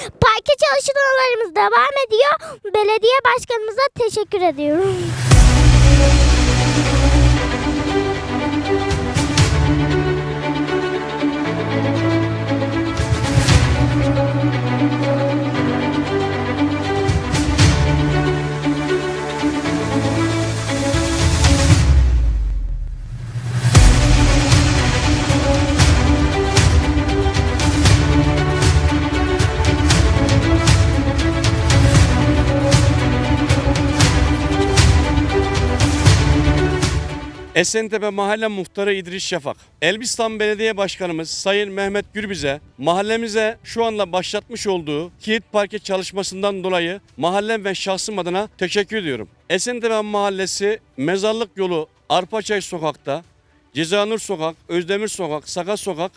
Parke çalışmalarımız devam ediyor. Belediye başkanımıza teşekkür ediyorum. Esentepe Mahalle Muhtarı İdris Şafak. Elbistan Belediye Başkanımız Sayın Mehmet Gürbüz'e mahallemize şu anda başlatmış olduğu kilit parke çalışmasından dolayı mahallem ve şahsım adına teşekkür ediyorum. Esentepe Mahallesi Mezarlık Yolu Arpaçay Sokak'ta Cezanur Sokak, Özdemir Sokak, Sakat Sokak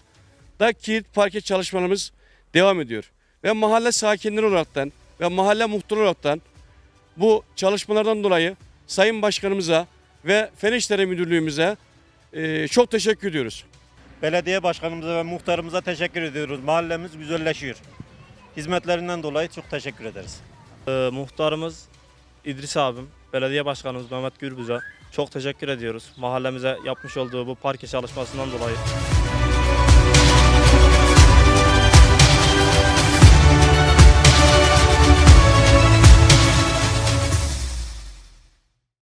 da kilit parke çalışmalarımız devam ediyor. Ve mahalle sakinleri olaraktan ve mahalle muhtarı olaraktan bu çalışmalardan dolayı Sayın Başkanımıza ve Fen İşleri Müdürlüğümüze e, çok teşekkür ediyoruz. Belediye başkanımıza ve muhtarımıza teşekkür ediyoruz. Mahallemiz güzelleşiyor. Hizmetlerinden dolayı çok teşekkür ederiz. Ee, muhtarımız İdris abim, belediye başkanımız Mehmet Gürbüz'e çok teşekkür ediyoruz. Mahallemize yapmış olduğu bu parke çalışmasından dolayı.